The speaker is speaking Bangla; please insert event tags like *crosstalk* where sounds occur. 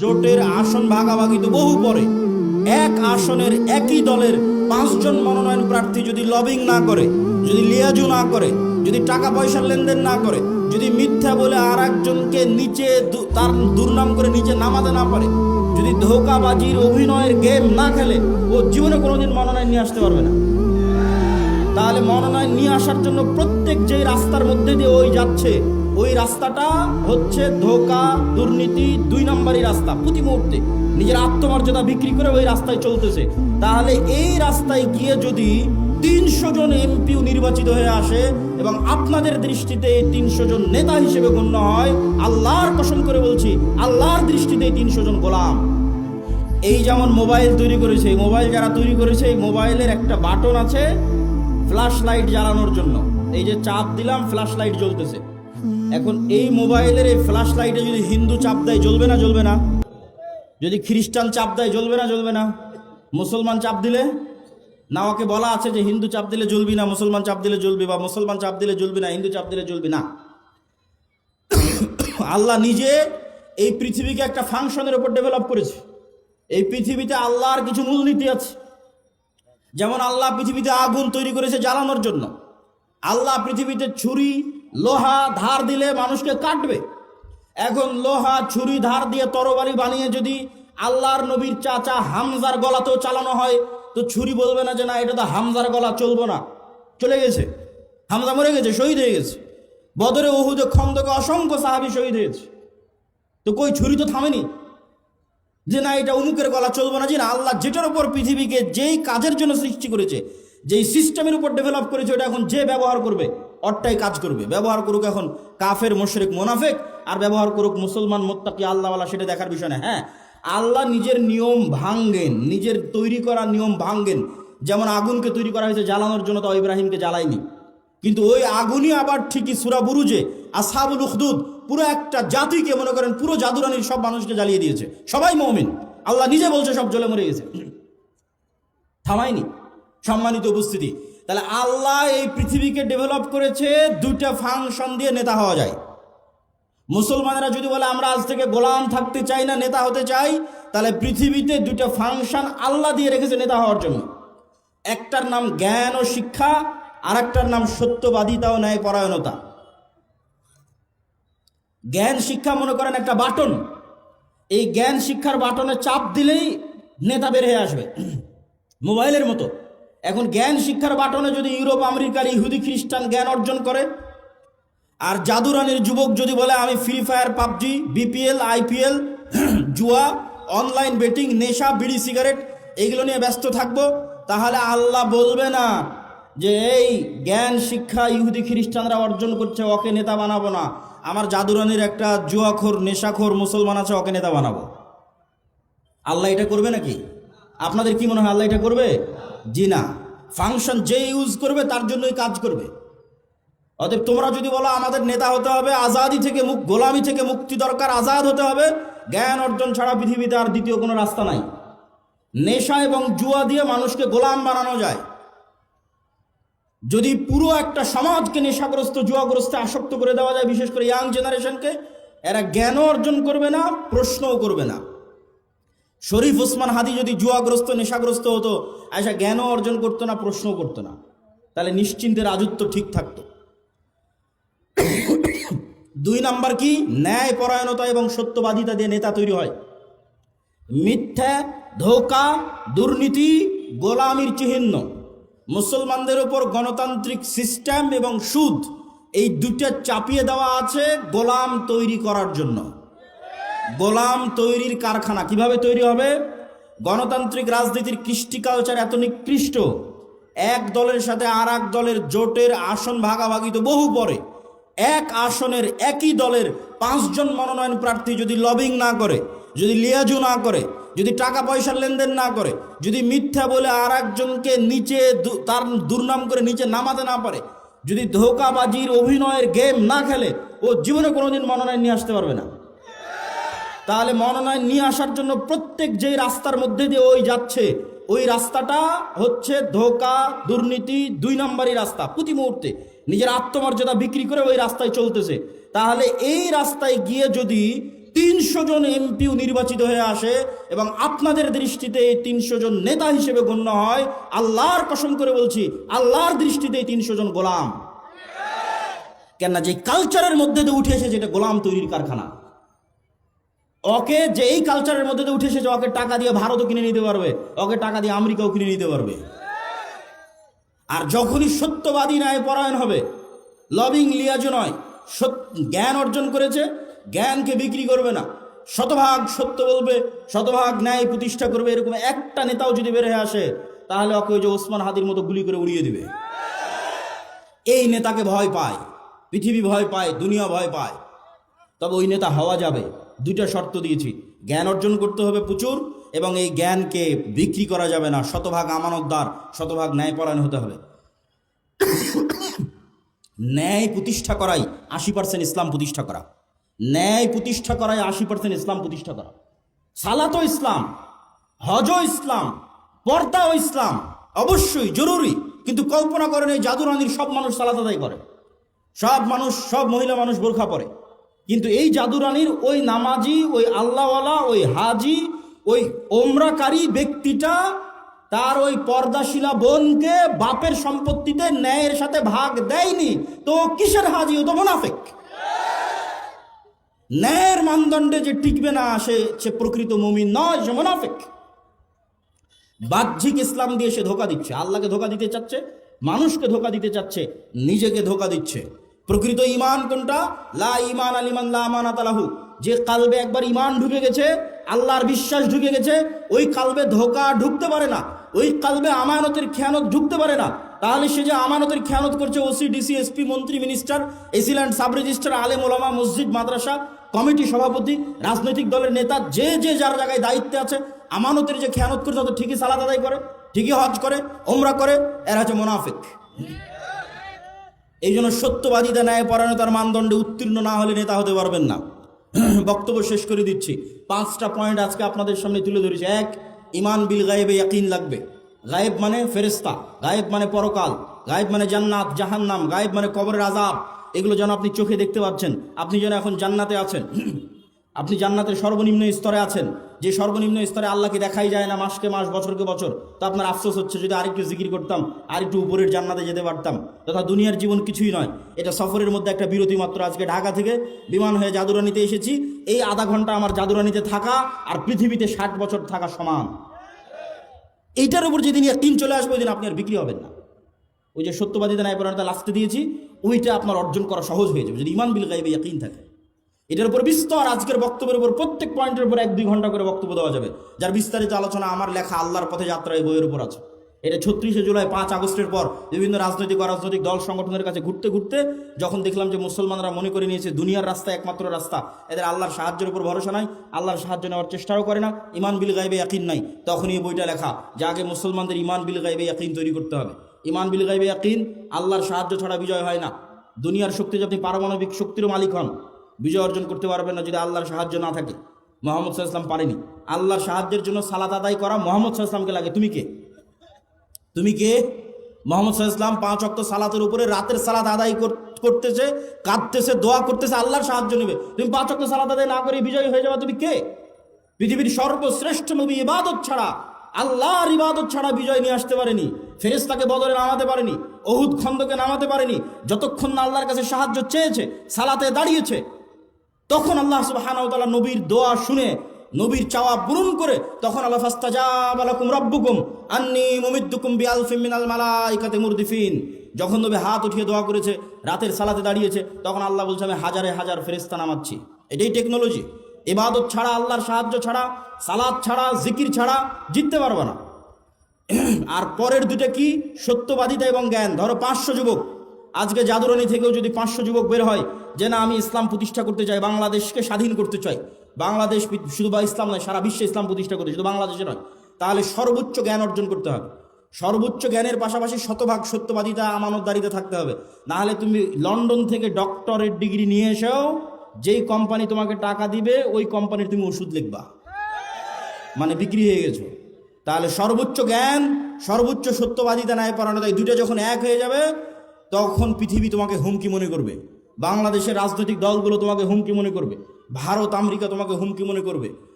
জোটের আসন ভাগাভাগি তো বহু পরে। এক আসনের একই দলের পাঁচজন মনোনয়ন প্রার্থী যদি লবিং না করে, যদি লিয়াজু না করে, যদি টাকা পয়সার লেনদেন না করে, যদি মিথ্যা বলে আর একজনকে নিচে তার দুর্নাম করে নিচে নামাতে না পারে, যদি ধোকাবাজির অভিনয়ের গেম না খেলে, ও জীবনে কোনোদিন মনোনয়ন নিয়ে আসতে পারবে না। তাহলে মনোনয়ন নিয়ে আসার জন্য প্রত্যেক যেই রাস্তার মধ্যে দিয়ে ওই যাচ্ছে ওই রাস্তাটা হচ্ছে ধোকা, দুর্নীতি, দুই নম্বরই রাস্তা প্রতি মুহূর্তে। নিজের আত্মমর্যাদা বিক্রি করে ওই রাস্তায় চলতেছে। তাহলে এই রাস্তায় গিয়ে যদি তিনশো জন এমপিও নির্বাচিত হয়ে আসে এবং আপনাদের দৃষ্টিতে এই তিনশো জন নেতা হিসেবে গণ্য হয়, আল্লাহর কসম করে বলছি, আল্লাহর দৃষ্টিতে এই তিনশো জন গোলাম। এই যেমন মোবাইল তৈরি করেছে মোবাইল যারা তৈরি করেছে, এই মোবাইলের একটা বাটন আছে ফ্ল্যাশ লাইট জ্বালানোর জন্য। এই যে চাপ দিলাম ফ্ল্যাশ লাইট জ্বলতেছে। এখন এই মোবাইলের এই ফ্ল্যাশ লাইটে যদি হিন্দু চাপ দেয়, জ্বলবে না জ্বলবে না? যদি খ্রিস্টান চাপ দেয়, জ্বলবে না জ্বলবে না? মুসলমান চাপ দিলে? না, ওকে বলা আছে যে হিন্দু চাপ দিলে জ্বলবি না, মুসলমান চাপ দিলে জ্বলবি, বা মুসলমান চাপ দিলে জ্বলবি না, হিন্দু চাপ দিলে জ্বলবি না। *coughs* আল্লাহ নিজে এই পৃথিবীকে একটা ফাংশনের উপর ডেভেলপ করেছে। এই পৃথিবীতে আল্লাহর কিছু মূলনীতি আছে। যেমন আল্লাহ পৃথিবীতে আগুন তৈরি করেছে জ্বালানোর জন্য। আল্লাহ পৃথিবীতে ছুরি লোহা ধার দিলে মানুষকে কাটবে। এখন লোহা ছুরি ধার দিয়ে তরবারি বানিয়ে যদি আল্লাহর নবীর চাচা হামজার গলাতেও চালানো হয়, তো ছুরি বলবে না যে, না, এটা তো হামজার গলা, চলবো না। চলে গেছে। হামজা মরে গেছে, শহীদ হয়ে গেছে। বদরে ওহুদে খন্দকে অসংখ্য সাহাবি শহীদ হয়েছে। তো কই, ছুরি তো থামেনি? যে, না, এটা অমুকের গলা, চলবে না। যে না, আল্লাহ যেটার উপর পৃথিবীকে যেই কাজের জন্য সৃষ্টি করেছে, যেই সিস্টেমের উপর ডেভেলপ করেছে, ওটা এখন যে ব্যবহার করবে অট্টাই কাজ করবে। ব্যবহার করুক এখন কাফের, মোশরেক, মোনাফেক, আর ব্যবহার করুক মুসলমান, মোত্তাকি, আল্লাহওয়ালা, সেটা দেখার বিষয় না। হ্যাঁ আল্লাহ নিজের নিয়ম ভাঙ্গেন নিজের তৈরি করা নিয়ম ভাঙ্গেন যেমন আগুনকে তৈরি করা হয়েছে, জ্বালানোর জন্য তো ইব্রাহিমকে জ্বালায়নি। কিন্তু ওই আগুনই আবার ঠিকই সুরা বুরুজে আসাবুল উখদুদ, পুরো একটা জাতিকে মনে করেন পুরো জাদুরানির সব মানুষকে জ্বালিয়ে দিয়েছে। সবাই মমিন। আল্লাহ নিজে বলছে সব জ্বলে মরে গেছে। থামায়নি। সম্মানিত উপস্থিতি। তাহলে আল্লাহ এই পৃথিবীকে ডেভেলপ করেছে দুইটা ফাংশন দিয়ে নেতা হওয়া যায়। মুসলমানেরা যদি বলে, আমরা আজ থেকে গোলাম থাকতে চাই না, নেতা হতে চাই, তাহলে পৃথিবীতে দুইটা ফাংশন আল্লাহ দিয়ে রেখেছে নেতা হওয়ার জন্য। একটার নাম জ্ঞান ও শিক্ষা আর একটার নাম সত্যবাদিতা ও ন্যায় পরায়ণতা জ্ঞান, শিক্ষা মনে করেন একটা বাটন। এই জ্ঞান, শিক্ষার বাটনে চাপ দিলেই নেতা বের হয়ে আসবে। *clears throat* মোবাইলের মতো। এখন জ্ঞান শিক্ষার বাটনে যদি ইউরোপ, আমেরিকার ইহুদি খ্রিস্টান জ্ঞান অর্জন করে, আর জাদুরানির যুবক যদি বলে, আমি Free Fire PUBG BPL IPL *clears throat* জুয়া অনলাইন বেটিং নেশা, বিড়ি, সিগারেট, এইগুলো নিয়ে ব্যস্ত থাকব, তাহলে আল্লাহ বলবে না যে, এই জ্ঞান শিক্ষা ইহুদি খ্রিস্টানরা অর্জন করছে, ওকে নেতা বানাবো না। আমার জাদুরানির একটা জুয়াখোর, নেশাখোর মুসলমান আছে, ওকে নেতা বানাবো। আল্লাহ এটা করবে নাকি? আপনাদের কি মনে হয় আল্লাহ এটা করবে? জি না ফাংশন যে ইউজ করবে, তার জন্যই কাজ করবে। অতএব তোমরা যদি বলো, আমাদের নেতা হতে হবে আজাদি থেকে মুখ গোলামি থেকে মুক্তি দরকার, আজাদ হতে হবে। জ্ঞান অর্জন ছাড়া পৃথিবীতে আর দ্বিতীয় কোনো রাস্তা নাই। নেশা এবং জুয়া দিয়ে মানুষকে গোলাম বানানো যায়। যদি পুরো একটা সমাজকে নেশাগ্রস্ত, জুয়াগ্রস্তে আসক্ত করে দেওয়া যায়, বিশেষ করে ইয়াং জেনারেশনকে এরা জ্ঞানও অর্জন করবে না, প্রশ্নও করবে না। শরীফ ওসমান হাদি যদি জুয়াগ্রস্ত, নেশাগ্রস্ত হতো আয়সা জ্ঞানও অর্জন করতো না, প্রশ্নও করতো না। তাহলে নিশ্চিন্তে রাজত্ব ঠিক থাকতো। দুই নাম্বার কি? ন্যায় পরায়ণতা এবং সত্যবাদিতা দিয়ে নেতা তৈরি হয়। মিথ্যা, ধোকা, দুর্নীতি, গোলামির চিহ্ন। মুসলমানদের ওপর গণতান্ত্রিক সিস্টেম এবং সুদ, এই দুটা চাপিয়ে দেওয়া আছে গোলাম তৈরি করার জন্য। গোলাম তৈরির কারখানা। কীভাবে তৈরি হবে? গণতান্ত্রিক রাজনীতির কৃষ্টি কালচার এত নিকৃষ্ট। এক দলের সাথে আর এক দলের জোটের আসন ভাগাভাগি তো বহু পরে। এক আসনের একই দলের পাঁচজন মনোনয়ন প্রার্থী যদি লবিং না করে, যদি লিয়াজু না করে, যদি টাকা পয়সার লেনদেন না করে, যদি মিথ্যা বলে আর একজনকে নিচে তার দুর্নাম করে নিচে নামাতে না পারে, যদি ধোকাবাজির অভিনয়ের গেম না খেলে, ও জীবনে কোনোদিন মনোনয়ন নিয়ে আসতে পারবে না। তাহলে মনোনয়ন নিয়ে আসার জন্য প্রত্যেক যেই রাস্তার মধ্যে দিয়ে ওই যাচ্ছে, ওই রাস্তাটা হচ্ছে ধোকা, দুর্নীতি, দুই নম্বরই রাস্তা প্রতি মুহূর্তে। নিজের আত্মমর্যাদা বিক্রি করে ওই রাস্তায় চলতেছে। তাহলে এই রাস্তায় গিয়ে যদি তিনশো জন এমপিও নির্বাচিত হয়ে আসে এবং আপনাদের দৃষ্টিতে এই তিনশো জন নেতা হিসেবে গণ্য হয়, আল্লাহর কসম করে বলছি, আল্লাহর দৃষ্টিতে এই তিনশো জন গোলাম। কেননা যে কালচারের মধ্যে দিয়ে উঠে এসেছে, এটা গোলাম তৈরির কারখানা। ওকে যে এই কালচারের মধ্যে উঠে এসেছে, ওকে টাকা দিয়ে ভারতও কিনে নিতে পারবে, ওকে টাকা দিয়ে আমেরিকাও কিনে নিতে পারবে। আর যখনই সত্যবাদী ন্যায় পরায়ণ হবে লবিং লিয়াজ নয় জ্ঞান অর্জন করেছে, জ্ঞানকে বিক্রি করবে না, শতভাগ সত্য বলবে, শতভাগ ন্যায় প্রতিষ্ঠা করবে, এরকম একটা নেতাও যদি বের হয়ে আসে, তাহলে ওকে ওই যে ওসমান হাদির মতো গুলি করে উড়িয়ে দিবে। এই নেতাকে ভয় পায়, পৃথিবী ভয় পায়, দুনিয়া ভয় পায়, তবে ওই নেতা হওয়া যাবে। দুইটা শর্ত দিয়েছি। জ্ঞান অর্জন করতে হবে প্রচুর এবং এই জ্ঞানকে বিক্রি করা যাবে না। শতভাগ আমানতদার, শতভাগ ন্যায়পরায়ণ হতে হবে। ন্যায় প্রতিষ্ঠা করাই আশি পার্সেন্ট ইসলাম প্রতিষ্ঠা করা। ন্যায় প্রতিষ্ঠা করাই আশি পার্সেন্ট ইসলাম প্রতিষ্ঠা করা। সালাতও ইসলাম, হজও ইসলাম, পর্দাও ইসলাম অবশ্যই জরুরি। কিন্তু কল্পনা করেন এই জাদুরানির সব মানুষ সালাত আদায় করে। সব মানুষ, সব মহিলা মানুষ বোরখা পরে। কিন্তু এই জাদুরানির ওই নামাজি, ওই আল্লাহওয়ালা, ওই হাজি, ওই ওমরাকারী ব্যক্তিটা তার ওই পর্দাশিলা বোনকে বাপের সম্পত্তিতে ন্যায়ের সাথে ভাগ দেয়নি। তো কিসের হাজি? ও তো মোনাফেক। ন্যায়ের মানদণ্ডে যে টিকবে না, সে সে প্রকৃত মুমিন নয়, সে মোনাফেক। বাহ্যিক ইসলাম দিয়ে সে ধোকা দিচ্ছে। আল্লাহকে ধোকা দিতে চাচ্ছে, মানুষকে ধোকা দিতে চাচ্ছে, নিজেকে ধোকা দিচ্ছে। প্রকৃত ইমান কোনটা? লা ইমান আলিমান লা আমানাত লাহু। যে কালবে একবার ইমান ঢুকে গেছে, আল্লাহর বিশ্বাস ঢুকে গেছে, ওই কালবে ধোকা ঢুকতে পারে না। ওই কালবে আমানতের খেয়ানত ঢুকতে পারে না। তাহলে সে যে আমানতের খেয়ানত করছে ওসি, ডিসি, এসপি, মন্ত্রী, minister, AC land sub registrar আলেম, ওলামা, মসজিদ, মাদ্রাসা, কমিটি, সভাপতি, রাজনৈতিক দলের নেতা, যে যে যার জায়গায় দায়িত্বে আছে, আমানতের যে খেয়ানত করছে তো ঠিকই সালাদ আদায় করে, ঠিকই হজ করে, ওমরা করে, এরা হচ্ছে মোনাফিক। এই জন্য সত্যবাদিতা ন্যায় পরায়ণতার মানদণ্ডে উত্তীর্ণ না হলে নেতা হতে পারবেন না। *clears throat* বক্তব্য শেষ করে দিচ্ছি। পাঁচটা পয়েন্ট আজকে আপনাদের সামনে তুলে ধরেছি। এক ইমান বিল গায়েবে ইয়াকিন লাগবে। গায়েব মানে ফেরেস্তা গায়েব মানে পরকাল, গায়েব মানে জান্নাত, জাহান্নাম, গায়েব মানে কবরের আজাব এগুলো যেন আপনি চোখে দেখতে পাচ্ছেন। আপনি যেন এখন জান্নাতে আছেন। *clears throat* আপনি জান্নাতের সর্বনিম্ন স্তরে আছেন। যে সর্বনিম্ন স্তরে আল্লাহকে দেখাই যায় না মাসকে মাস, বছরকে বছর, তো আপনার আফসোস হচ্ছে। যদি আরেকটু জিকির করতাম আর একটু উপরের জান্নাতে যেতে পারতাম। তথা দুনিয়ার জীবন কিছুই নয়। এটা সফরের মধ্যে একটা বিরতি মাত্র। আজকে ঢাকা থেকে বিমান হয়ে জাদুরানিতে এসেছি। এই আধা ঘণ্টা আমার জাদুরানিতে থাকা আর পৃথিবীতে ষাট বছর থাকা সমান। এইটার উপর যেদিন তিন চলে আসবে, ওই দিন আপনি আর বিক্রি হবেন না। ওই যে সত্যবাদীদের ন্যায় পরায়ণতা লাস্টে দিয়েছি, ওইটা আপনার অর্জন করা সহজ হয়ে যাবে। যদি ইমান বিল গাইবে ইয়াকিন থাকে। এটার উপর বিস্তর আজকের বক্তব্যের উপর প্রত্যেক পয়েন্টের উপর এক দুই ঘণ্টা করে বক্তব্য দেওয়া যাবে। যার বিস্তারিত আলোচনা আমার লেখা আল্লাহর পথে যাত্রা এই বইয়ের উপর আছে। এটা ছত্রিশে জুলাই, পাঁচ আগস্টের পর বিভিন্ন রাজনৈতিক, অরাজনৈতিক দল সংগঠনের কাছে ঘুরতে ঘুরতে যখন দেখলাম যে মুসলমানরা মনে করে নিয়েছে দুনিয়ার রাস্তা একমাত্র রাস্তা, এদের আল্লাহর সাহায্যের উপর ভরসা নাই, আল্লাহর সাহায্য নেওয়ার চেষ্টাও করে না ইমান বিল গাইবে ইয়াকিন নাই। তখনই এই বইটা লেখা যে আগে মুসলমানদের ইমান বিল গাইবে ইয়াকিন তৈরি করতে হবে। ইমান বিল গাইবে ইয়াকিন, আল্লাহর সাহায্য ছাড়া বিজয় হয় না। দুনিয়ার শক্তি যদি আপনি পারমাণবিক শক্তিরও মালিক হন বিজয় অর্জন করতে পারবেন না যদি আল্লাহর সাহায্য না থাকে। মোহাম্মদ সাল্লাম পারেনি। আল্লাহর সাহায্যের জন্য সালাত আদায় করা মোহাম্মদ সাল্লামকে লাগে। তুমি কে? তুমি কে? মোহাম্মদ সাল্লাম পাঁচ অক্ট সালাতের উপরে রাতের সালাত আদায় করতেছে, কাঁদতেছে, দোয়া করতেছে, আল্লাহর সাহায্য নেবে। তুমি পাঁচ অক্ট সালাত আদায় না করে বিজয়ী হয়ে যাবে, তুমি কে? পৃথিবীর সর্বশ্রেষ্ঠ নবী ইবাদত ছাড়া, আল্লাহর ইবাদত ছাড়া বিজয় নিয়ে আসতে পারেনি। ফেরেস্তাকে বদলে নামাতে পারেনি। অহুদ খন্দকে নামাতে পারেনি। যতক্ষণ না আল্লাহর কাছে সাহায্য চেয়েছে, সালাতে দাঁড়িয়েছে তখন আল্লাহ সুবহানাহু ওয়া নবীর দোয়া শুনে, নবীর চাওয়া পূরণ করে তখন আল্লাহ আন্নী যখন নবী হাত উঠিয়ে দোয়া করেছে, রাতের সালাতে দাঁড়িয়েছে, তখন আল্লাহ বলছে, আমি হাজারে হাজার ফেরেশতা নামাচ্ছি। এটাই টেকনোলজি। ইবাদত ছাড়া, আল্লাহর সাহায্য ছাড়া সালাদ ছাড়া, জিকির ছাড়া জিততে পারবে না। আর পরের দুটো কি? সত্যবাদিতা এবং জ্ঞান। ধরো পাঁচশো যুবক। আজকে জাদুরানি থেকেও যদি পাঁচশো যুবক বের হয়, যে না আমি ইসলাম প্রতিষ্ঠা করতে চাই, বাংলাদেশকে স্বাধীন করতে চাই, বাংলাদেশ শুধু বা ইসলাম নয়, সারা বিশ্বে ইসলাম প্রতিষ্ঠা করতে শুধু বাংলাদেশে নয়, তাহলে সর্বোচ্চ জ্ঞান অর্জন করতে হবে। সর্বোচ্চ জ্ঞানের পাশাপাশি শতভাগ সত্যবাদিতা আমানতদারিতে থাকতে হবে। নাহলে তুমি লন্ডন থেকে ডক্টরেট ডিগ্রি নিয়ে এসেও যেই কোম্পানি তোমাকে টাকা দিবে, ওই কোম্পানির তুমি ওষুধ লিখবা। মানে বিক্রি হয়ে গেছো। তাহলে সর্বোচ্চ জ্ঞান, সর্বোচ্চ সত্যবাদিতা ন্যায় পরায়ণতা এই দুটো যখন এক হয়ে যাবে তখন পৃথিবী তোমাকে হুমকি মনে করবে। বাংলাদেশের রাজনৈতিক দলগুলো তোমাকে হুমকি মনে করবে। ভারত, আমেরিকা তোমাকে হুমকি মনে করবে।